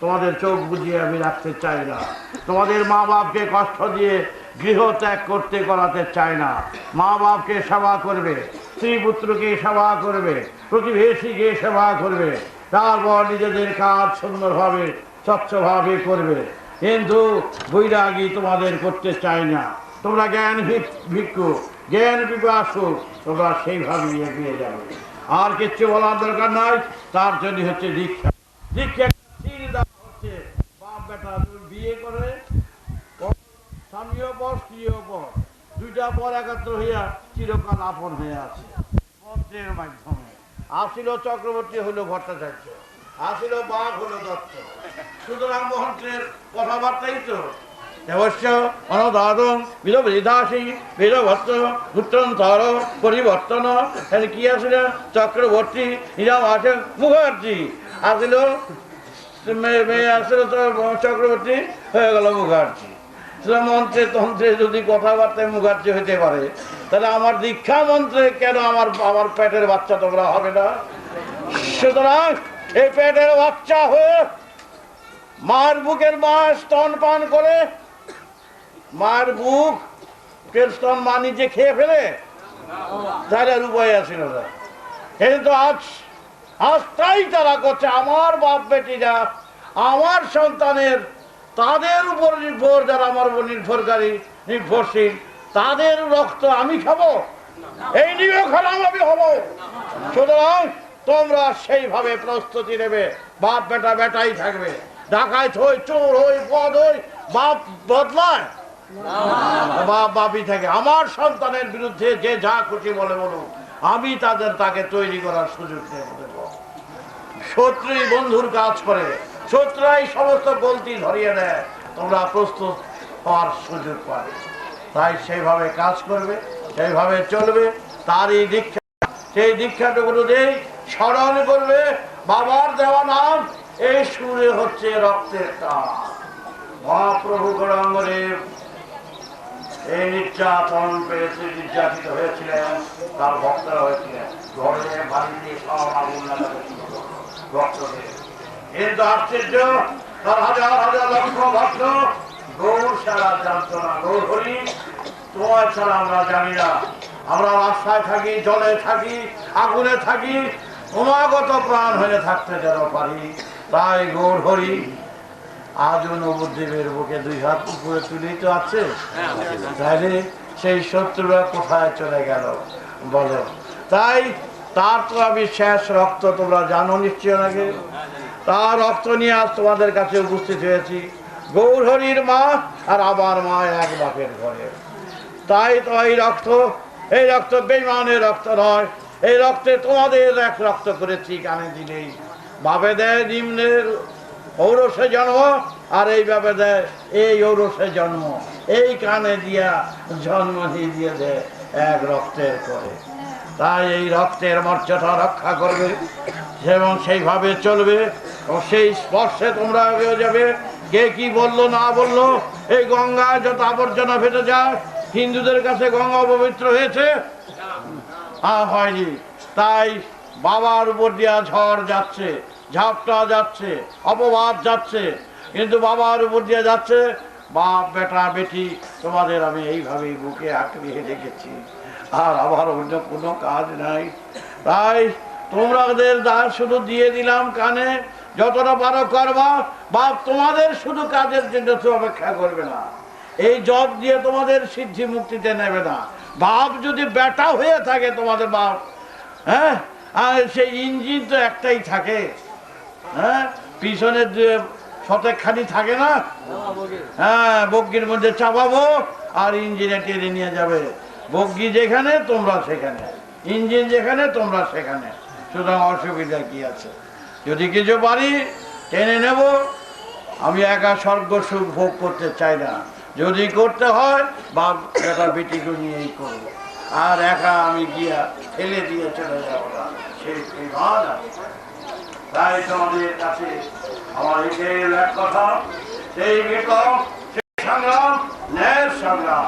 তোমাদের চোখ বুঝিয়ে আমি রাখতে চাই না। তোমাদের মা বাপকে কষ্ট দিয়ে গৃহ ত্যাগ করতে করাতে চায় না। মা বাপকে সেবা করবে, স্ত্রী পুত্রকে সেবা করবে, প্রতিবেশীকে সেবা করবে। তারপর নিজেদের কাজ সুন্দরভাবে, স্বচ্ছভাবে করবে। কিন্তু বৈরাগী তোমাদের করতে চাই না। তোমরা জ্ঞান ভিক- ভিক্ষু জ্ঞান পিপাসু তোমরা সেইভাবেই এগিয়ে যাবে আর কিচ্ছু বলার দরকার নাই, তার জন্য হচ্ছে দীক্ষা। দীক্ষা হচ্ছে। বাপ বেটা বিয়ে করে স্বামীও পর স্ত্রীও পর দুইটা পর একাত্র হইয়া চিরকাল আপন হয়ে আছে। মন্ত্রের মাধ্যমে। আসিল চক্রবর্তী হলো ভট্টাচার্য। আসিল বাঘ হলো দত্ত। সুতরাং মন্ত্রের কথাবার্তাই তো অবশ্য অনদাদন বিধবিধাসী বীরভট্ট উত্তরন্তর পরিবর্তন এর কি আসিল চক্রবর্তী নিরাম আছে মুখার্জি আসিল মেয়ে আসলে চক্রবর্তী হয়ে গেল মুখার্জি মন্ত্রে তন্ত্রে যদি কথাবার্তায় মুখার্জি হইতে পারে তাহলে আমার দীক্ষা মন্ত্রে কেন আমার আমার পেটের বাচ্চা তোমরা হবে না সুতরাং এই পেটের বাচ্চা হয়ে মার বুকের মা স্তন পান করে মার বুক স্তন মা নিজে খেয়ে ফেলে। তাহলে আর উপায় আছে না কিন্তু আজ আজ তাই তারা করছে, আমার বাপ বেটিরা, আমার সন্তানের, তাদের উপর নির্ভর, যারা আমার উপর নির্ভরকারী, নির্ভরশীল, তাদের রক্ত আমি খাব। এই নিয়েও খারাপ আমি হব। সুতরাং তোমরা সেইভাবে প্রস্তুতি নেবে। বাপ বেটা বেটাই থাকবে। ডাকায় হই চোর হই পদ হই, বাপ বদলায়। বাপ বাপি থাকে আমার সন্তানের বিরুদ্ধে যে যা খুশি বলে বলুন আমি তাদের তাকে তৈরি করার সুযোগ দেব। শত্রুই বন্ধুর কাজ করে শত্রুরাই সমস্ত গলতি ধরিয়ে দেয়, তোমরা প্রস্তুত হওয়ার সুযোগ পাবে তাই সেইভাবে কাজ করবে, সেইভাবে চলবে, তারই দীক্ষা, সেই দীক্ষাটুকু দেই স্মরণ করবে, বাবার দেওয়া নাম, এই সুরে হচ্ছে রক্তের টান মহাপ্রভু গৌরাঙ্গদেব এই নির্যাতন পেয়েছে নির্যাতিত হয়েছিলেন, তার ভক্তরা হয়েছিলেন। ঘরে বাড়িতে সব আগুন লাগাচ্ছিল ভক্ত দিয়ে। কিন্তু আশ্চর্য তার হাজার হাজার লক্ষ ভক্ত, গৌর ছাড়া জানত না, গৌর হরি, তোমার ছাড়া আমরা জানি না। আমরা রাস্তায় থাকি, জলে থাকি, আগুনে থাকি, ক্রমাগত প্রাণ হয়ে থাকতে যেন পারি। তাই গৌর হরি আজও নবদ্বীপের বুকে দুই হাত উপরে তুলেই তো আছে। তাহলে সেই শত্রুরা কোথায় চলে গেল বলো? তাই তার তো আমি শেষ রক্ত তোমরা জানো নিশ্চয় নাকি তার রক্ত নিয়ে আজ তোমাদের কাছে উপস্থিত হয়েছি। গৌরহরির মা আর আবার মা এক বাপের ঘরে। তাই তো এই রক্ত এই রক্ত বেইমানের রক্ত নয় এই রক্তে তোমাদের এক রক্ত করেছি কানে দিলেই। ভাবে দেয় নিম্নের ঔরসে জন্ম, আর এই ভাবে দেয় এই ঔরসে জন্ম। এই কানে দিয়া জন্ম দিয়ে দিয়ে দেয় এক রক্তের করে তাই এই রক্তের মর্যাদা রক্ষা করবে এবং সেইভাবে চলবে ও সেই স্পর্শে তোমরা এগিয়ে যাবে। কে কি বলল, না বলল, এই গঙ্গা যত আবর্জনা ফেটে যায়, হিন্দুদের কাছে গঙ্গা অপবিত্র হয়েছে। হয়নি। তাই বাবার উপর দিয়া ঝড় যাচ্ছে। ঝাপটা যাচ্ছে, অপবাদ যাচ্ছে, কিন্তু বাবার উপর দিয়ে যাচ্ছে, বাপ, বেটা, বেটি, তোমাদের আমি এইভাবেই বুকে আঁকড়িয়ে রেখেছি। আর আমার অন্য কোনো কাজ নাই। তাই তোমাদের দা শুধু দিয়ে দিলাম কানে, যতটা পারো করবা, বাপ তোমাদের শুধু কাজের জন্য অপেক্ষা করবে না। এই জব দিয়ে তোমাদের সিদ্ধি মুক্তিতে নেবে না। বাপ যদি বেটা হয়ে থাকে তোমাদের বাপ হ্যাঁ? আর সেই ইঞ্জিন তো একটাই থাকে। হ্যাঁ? পিছনের যে শতেকখানি থাকে না? হ্যাঁ বগ্গির মধ্যে চাপাবো আর ইঞ্জিনে টেনে নিয়ে যাবে। বগ্গি যেখানে, তোমরা সেখানে। ইঞ্জিন যেখানে, তোমরা সেখানে। সুতরাং অসুবিধা কি আছে? যদি কিছু পারি, টেনে নেব। আমি একা স্বর্গ সুখ ভোগ করতে চাই না। যদি করতে হয় বা বেটা, বেটিকে নিয়েই করব। আর একা আমি গিয়া ফেলে দিয়ে চলে যাব না। সেই বিমান আছে। তাই তোমাদের কাছে আমার এটাই এক কথা সেই বিপ্লব সেই সংগ্রাম ন্যায়ের সংগ্রাম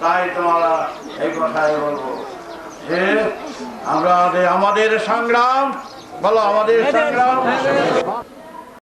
তাই তোমরা এই কথাই বলব। যে আমরা আমাদের- আমাদের সংগ্রাম বলো আমাদের সংগ্রাম।